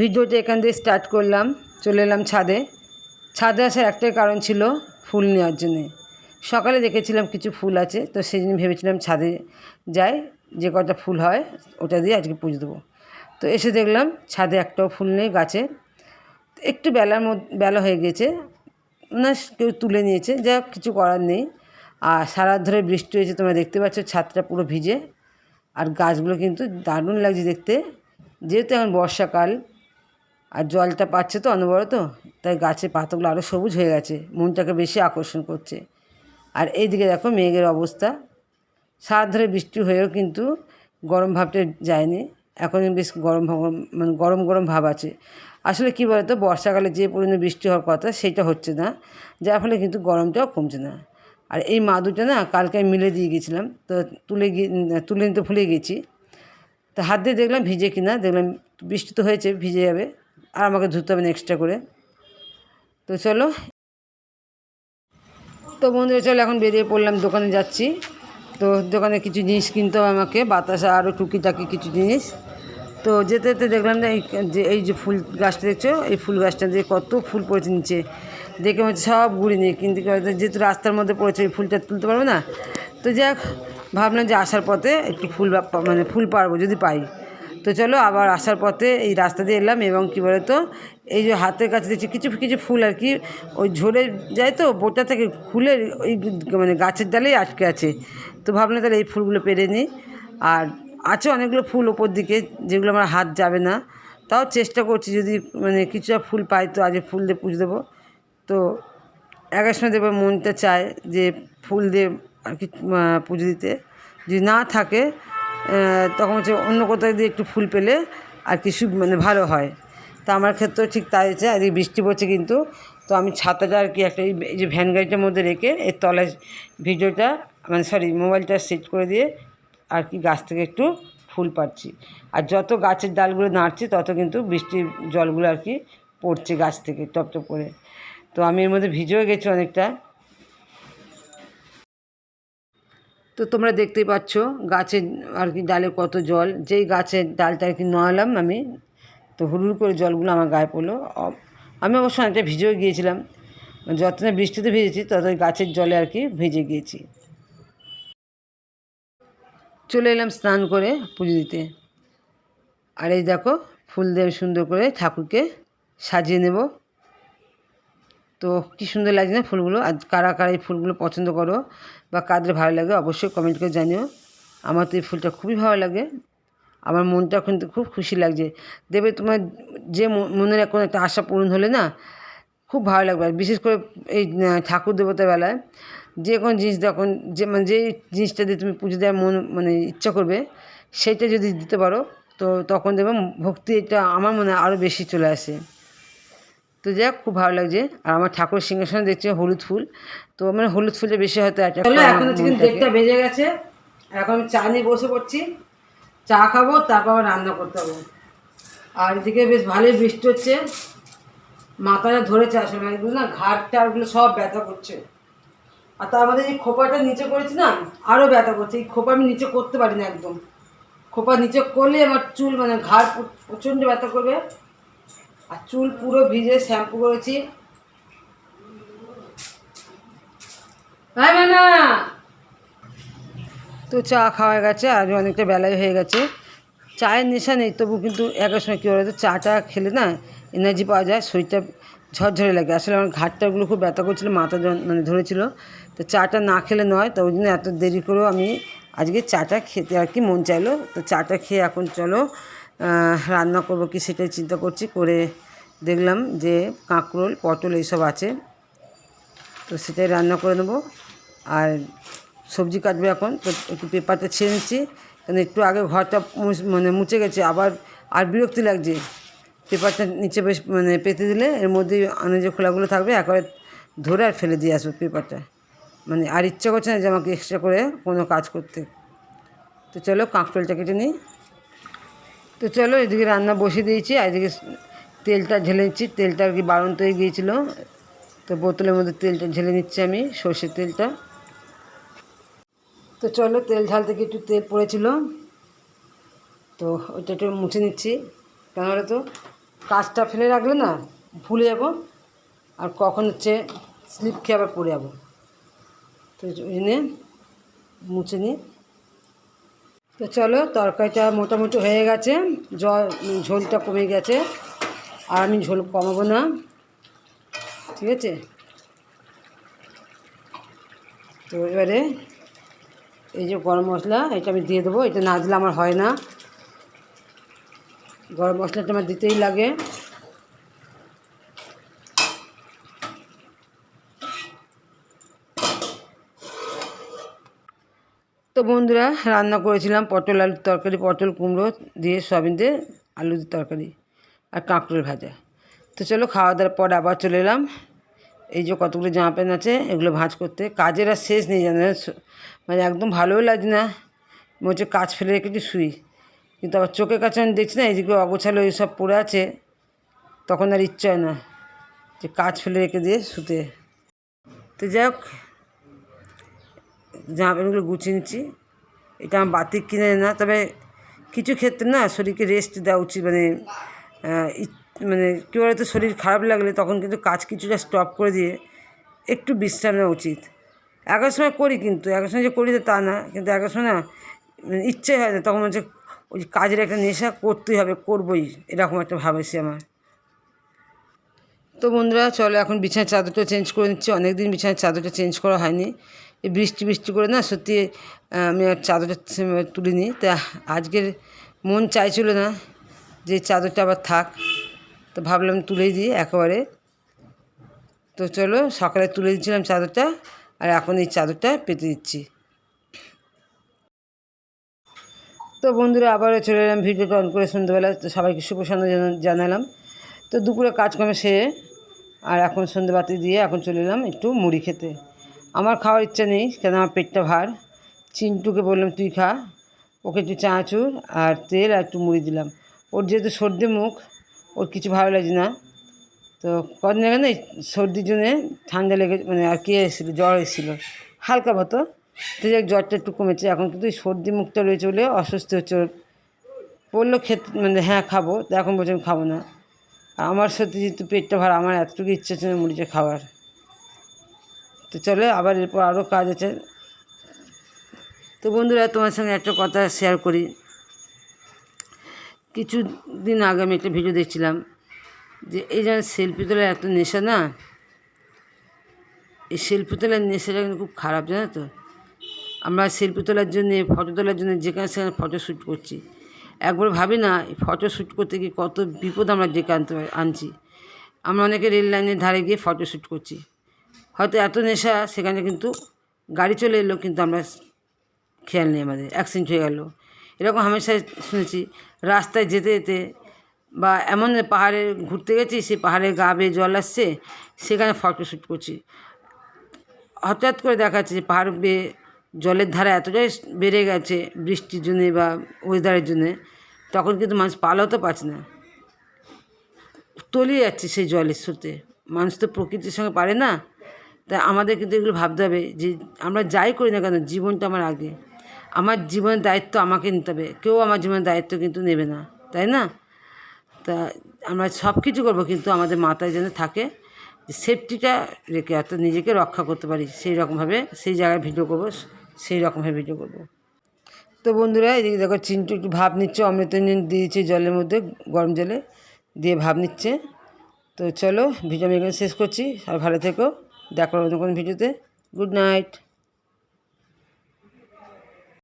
ভিডিওটা এখান দিয়ে স্টার্ট করলাম, চলে এলাম ছাদে। ছাদে আসার একটাই কারণ ছিল ফুল নেওয়ার জন্যে। সকালে দেখেছিলাম কিছু ফুল আছে, তো সেই জন্য ভেবেছিলাম ছাদে যাই, যে কটা ফুল হয় ওটা দিয়ে আজকে পুজো দেবো। তো এসে দেখলাম ছাদে একটাও ফুল নেই গাছে। একটু বেলার মধ্যে, বেলা হয়ে গেছে, না কেউ তুলে নিয়েছে, যা কিছু করার নেই। আর সারা ধরে বৃষ্টি হয়েছে, তোমরা দেখতে পাচ্ছ ছাদটা পুরো ভিজে। আর গাছগুলো কিন্তু দারুণ লাগছে দেখতে। যেহেতু এখন বর্ষাকাল আর জলটা পাচ্ছে তো অনবরত, তাই গাছের পাতাগুলো আরও সবুজ হয়ে গেছে, মনটাকে বেশি আকর্ষণ করছে। আর এইদিকে দেখো মেঘের অবস্থা সারা ধরে বৃষ্টি হয়েও কিন্তু গরম ভাবটা যায়নি, এখন বেশ গরম মানে গরম গরম ভাব আছে। আসলে কী বলতো, বর্ষাকালে যে পরিমাণে বৃষ্টি হওয়ার কথা সেটা হচ্ছে না, যার ফলে কিন্তু গরমটাও কমছে না। আর এই মা দুটো না কালকে আমি মিলে দিয়ে গেছিলাম, তো তুলে গিয়ে তুলে নিতে ভুলে গেছি। তো হাত দিয়ে দেখলাম ভিজে কিনা, দেখলাম বৃষ্টি তো হয়েছে, ভিজে যাবে। আর আমাকে ধুতে হবে না এক্সট্রা করে। তো চলো। তো বন্ধুরা, চলো এখন বেরিয়ে পড়লাম, দোকানে যাচ্ছি। তো দোকানে কিছু জিনিস কিনতে হবে আমাকে, বাতাসা আরও টুকিটাকি কিছু জিনিস। তো যেতে যেতে দেখলাম যে এই যে এই যে ফুল গাছটা দেখছ? এই ফুল গাছটা দিয়ে কত ফুল পড়েছে নিচে। দেখে হচ্ছে সব গুড়ি নিয়ে, কিন্তু যেহেতু রাস্তার মধ্যে পড়েছে এই ফুলটা তুলতে পারব না। তো যাক, ভাবলাম যে আসার পথে একটু ফুল মানে ফুল পারব যদি পাই। তো চলো আবার আসার পথে এই রাস্তা দিয়ে এলাম এবং কী বলতো, এই যে হাতের কাছে দেখছি কিছু কিছু ফুল আর কি, ওই ঝরে যায় তো বোটা থেকে খুলে ওই মানে গাছের ডালেই আটকে আছে। তো ভাবলাম তাহলে এই ফুলগুলো পেরে নিই। আর আছে অনেকগুলো ফুল ওপর দিকে যেগুলো আমার হাত যাবে না। তাও চেষ্টা করছি যদি মানে কিছুটা ফুল পাই তো আজ ফুল দিয়ে পুজো দেবো। তো একের সময় দেখবে মনটা চায় যে ফুল দিয়ে আর কি পুজো দিতে। যদি না থাকে তখন হচ্ছে অন্য কোথাও দিয়ে একটু ফুল পেলে আর কিছু মানে ভালো হয়। তা আমার ক্ষেত্রেও ঠিক তাই হচ্ছে আজকে বৃষ্টি পড়ছে কিন্তু। তো আমি ছাতাটা আর কি একটা এই এই যে ভ্যান গাড়িটার মধ্যে রেখে এর তলায় ভিডিওটা মানে সরি মোবাইলটা সেট করে দিয়ে আর কি গাছ থেকে একটু ফুল পাচ্ছি আর যত গাছের ডালগুলো নাড়ছি, তত কিন্তু বৃষ্টির জলগুলো আর কি পড়ছে গাছ থেকে টপ টপ করে। তো আমি এর মধ্যে ভিজেও গেছি অনেকটা। তো তোমরা দেখতেই পাচ্ছ গাছের আর কি ডালে কত জল। যেই গাছের ডালটা আর কি নড়ালাম আমি, তো হুড়ুর করে জলগুলো আমার গায়ে পড়ল। আমি অবশ্য অনেকটা ভিজেও গিয়েছিলাম যত না বৃষ্টিতে ভিজেছি তত গাছের জলে আর কি ভিজে গিয়েছি। চলে এলাম স্নান করে পুজো দিতে। আর এই দেখো ফুল দিয়ে সুন্দর করে ঠাকুরকে সাজিয়ে নেব। তো কী সুন্দর লাগছে না ফুলগুলো? আর কারা কারা এই ফুলগুলো পছন্দ করো বা কাদের ভালো লাগে অবশ্যই কমেন্ট করে জানিও। আমার তো এই ফুলটা খুবই ভালো লাগে। আমার মনটা কিন্তু খুব খুশি লাগছে। দেবে তোমার যে মনের কোনো একটা আশা পূরণ হলে না, খুব ভালো লাগবে। বিশেষ করে এই ঠাকুর দেবতার বেলায় যে কোনো জিনিস যখন যে মানে যে জিনিসটা দিয়ে তুমি পুজো দেওয়ার মন মানে ইচ্ছা করবে, সেইটা যদি দিতে পারো, তো তখন দেখবে ভক্তি এটা আমার মনে আরও বেশি চলে আসে। তো যাক খুব ভালো লাগছে। আর আমার ঠাকুর সিংহাসনে দেখছি হলুদ ফুল। তো মানে হলুদ ফুলটা বেশি হয়তো এখন কিন্তু দেড়টা বেজে গেছে। এখন আমি চা নিয়ে বসে পড়ছি। চা খাব তারপর আবার রান্না করতে হবে। আর এদিকে বেশ ভালোই বৃষ্টি হচ্ছে। মাথাটা ধরেছে আসলে না ঘাট টাটগুলো সব ব্যথা করছে। আর তার মধ্যে এই খোপাটা নিচে করেছি না আরও ব্যথা করছে। এই খোপা আমি নিচে করতে পারি না একদম। খোপা নিচে করলে আমার চুল মানে ঘাড় প্র- প্রচণ্ড ব্যথা করবে। আর চুল পুরো ভিজে শ্যাম্পু করেছি। হ্যাঁ তো চা খাওয়া গেছে আজ অনেকটা বেলাই হয়ে গেছে। চায়ের নেশা নেই তবু কিন্তু একের সময় কী বলতো চাটা খেলে না এনার্জি পাওয়া যায় শরীরটা ঝরঝরে লাগে। আসলে আমার ঘাটটাগুলো খুব ব্যথা করছিল মাথা মানে ধরেছিল। তো চাটা না খেলে নয় তো ওই জন্য এত দেরি করেও আমি আজকে চাটা খেতে আর কি মন চাইলো। তো চাটা খেয়ে এখন চলো রান্না করব কি সেটাই চিন্তা করছি, করে দেখলাম যে কাঁকরোল, পটল এইসব আছে। তো সেটাই রান্না করে নেব। আর সবজি কাটবে এখন, তো একটু পেপারটা ছেড়ে নিচ্ছি, কারণ একটু আগে ঘরটা মানে মুছে গেছে, আবার, আর বিরক্তি লাগছে। পেপারটা নিচে বেশ মানে পেতে দিলে, এর মধ্যেই আনাজের খোলাগুলো থাকবে, একবারে ধরে আর ফেলে দিয়ে আসব পেপারটা। মানে আর ইচ্ছা করছে না যে আমাকে এক্সট্রা করে কোনো কাজ করতে। তো চলো কাঁকরোলটা কেটে নিই। তো চলো এদিকে রান্না বসিয়ে দিয়েছি, আর এদিকে তেলটা ঢেলে নিচ্ছি। তেলটা আর কি বাড়ন্ত হয়ে গিয়েছিল। তো বোতলের মধ্যে তেলটা ঢেলে নিচ্ছি আমি, সর্ষের তেলটা। তো চলো তেল ঢালতে গিয়ে একটু তেল পড়েছিল। তো ওইটা একটু মুছে নিচ্ছি। কেন তো? কাজটা ফেলে রাখলে না ভুলে যাব, আর কখন হচ্ছে স্লিপ খেয়ে আবার পড়ে যাব। তো ওই জন্যে মুছে নিই। তো চলো, তরকারিটা মোটামুটি হয়ে গেছে। জল, ঝোলটা কমে গেছে। আর আমি ঝোল কমাবো না। ঠিক আছে? তো এবারে এই যে গরম মশলা, এটা আমি দিয়ে দেবো। এটা না দিলে আমার হয় না। গরম মশলাটা আমার দিতেই লাগে। তো বন্ধুরা, রান্না করেছিলাম পটল আলুর তরকারি, পটল কুমড়ো দিয়ে সয়াবিন দিয়ে আলুর তরকারি আর কাঁকড়ের ভাজা। তো চলো খাওয়া দাওয়ার পর আবার চলে এলাম। এই যে কতগুলো জামা প্যান্ট আছে, এগুলো ভাঁজ করতে। কাজের আর শেষ নেই জানো মানে একদম ভালোও লাগছে না। মনে কাজ ফেলে রেখেছি, শুই। কিন্তু আবার চোখের কাছে আমি দেখছি না এইদিকে অগোছালো এইসব পড়ে আছে, তখন আর ইচ্ছা হয় না যে কাজ ফেলে রেখে দিয়ে শুতে। তো যাই জামা প্যান্টগুলো গুছিয়ে নিচ্ছি। এটা আমার বাতিক কিনে না, তবে কিছু ক্ষেত্রে না শরীরকে রেস্ট দেওয়া উচিত। মানে মানে কী বলতো শরীর খারাপ লাগলে তখন কিন্তু কাজ কিছুটা স্টপ করে দিয়ে একটু বিশ্রাম নেওয়া উচিত। একের সময় করি কিন্তু একের সময় যে করি তা না, কিন্তু একের সময় না মানে ইচ্ছে হয় না, তখন হচ্ছে ওই কাজের একটা নেশা করতেই হবে, করবই, এরকম একটা ভাব এসে আমার। তো বন্ধুরা, চলো এখন বিছানার চাদরটা চেঞ্জ করে নিচ্ছি অনেক দিন বিছানার চাদরটা চেঞ্জ করা হয়নি। বৃষ্টি বৃষ্টি করে না সত্যি আমি আর চাদরটা তুলিনি। তা আজকের মন চাইছিল না যে চাদরটা আবার থাক। তো ভাবলাম তুলেই দিই একেবারে। তো চলো, সকালে তুলে দিচ্ছিলাম চাদরটা আর এখন এই চাদরটা পেতে দিচ্ছি। তো বন্ধুরা, আবারও চলে এলাম ভিডিওটা অন করে সন্ধ্যেবেলা। সবাইকে শুভ সন্ধ্যা জানা- জানালাম। তো দুপুরে কাজকর্মে সেরে আর এখন সন্ধ্যেবাতি দিয়ে এখন চলে এলাম একটু মুড়ি খেতে। আমার খাওয়ার ইচ্ছা নেই, কেন আমার পেটটা ভার। চিন্টুকে বললাম, তুই খা। ওকে একটু চানাচুর আর তেল আর একটু মুড়ি দিলাম। ওর যেহেতু সর্দি মুখ, ওর কিছু ভালো লাগছে না। তো কদিন আগে না সর্দির জন্যে ঠান্ডা লেগে মানে আর কি এসেছিল, জ্বর এসেছিল। হালকা মতো তো যাক জ্বরটা একটু কমেছে। এখন কিন্তু সর্দি মুখটা রয়েছে বলে অসুস্থ হচ্ছে ওর। বলল, খেতে মানে হ্যাঁ খাব। তো এখন বলছে, আমি খাব না। আর আমার সত্যি যেহেতু পেটটা ভার, আমার এতটুকু ইচ্ছা ছিল মুড়িটা খাওয়ার। তো চলো আবার এরপর আরও কাজ আছে। তো বন্ধুরা, তোমার সঙ্গে একটা কথা শেয়ার করি। কিছু দিন আগে আমি একটা ভিডিও দেখছিলাম যে এই যেন সেলফি তোলার এত নেশা না, এই সেলফি তোলার নেশাটা কিন্তু খুব খারাপ, জানো তো? আমরা সেলফি তোলার জন্যে ফটো তোলার জন্য যেখানে সেখানে ফটো শ্যুট করছি। একবার ভাবি না, এই ফটো শ্যুট করতে গিয়ে কত বিপদ আমরা ডেকে আনতে আনছি। আমরা অনেকে রেল লাইনের ধারে গিয়ে ফটো শ্যুট করছি। হয়তো এত নেশা, সেখানে কিন্তু গাড়ি চলে এলো, কিন্তু আমরা খেয়াল নেই আমাদের অ্যাক্সিডেন্ট হয়ে গেল। এরকম হামেশা শুনেছি, রাস্তায় যেতে যেতে বা এমন পাহাড়ে ঘুরতে গেছি সে পাহাড়ে গা বেয়ে জল আসছে, সেখানে ফটো শ্যুট করছি। হঠাৎ করে দেখা যাচ্ছে যে পাহাড় বেয়ে জলের ধারা এতটাই বেড়ে গেছে, বৃষ্টির জন্যে বা ওয়েদারের জন্যে, তখন কিন্তু মানুষ পালাতে পারছে না। তলিয়ে যাচ্ছে সেই জলের স্রোতে। মানুষ তো প্রকৃতির সঙ্গে পারে না তাই আমাদের কিন্তু এগুলো ভাবতে হবে যে আমরা যাই করি না কেন, জীবনটা আমার আগে। আমার জীবনের দায়িত্ব আমাকে নিতে হবে। কেউ আমার জীবনের দায়িত্ব কিন্তু নেবে না, তাই না? তা আমরা সব কিছু করব কিন্তু আমাদের মাথায় যেন থাকে সেফটিটা রেখে, অর্থাৎ নিজেকে রক্ষা করতে পারি, সেই রকমভাবে সেই জায়গায় ভিডিও করব, সেই রকমভাবে ভিডিও করব। তো বন্ধুরা, এদিকে দেখো চিন্টু একটু ভাব নিচ্ছে, অমৃতঞ্জন দিয়েছে জলের মধ্যে, গরম জলে দিয়ে ভাব নিচ্ছে। তো চলো ভিডিও আমি এখানে শেষ করছি আর ভালো থেকো। দেখো হবে নতুন ভিডিওতে। Good night.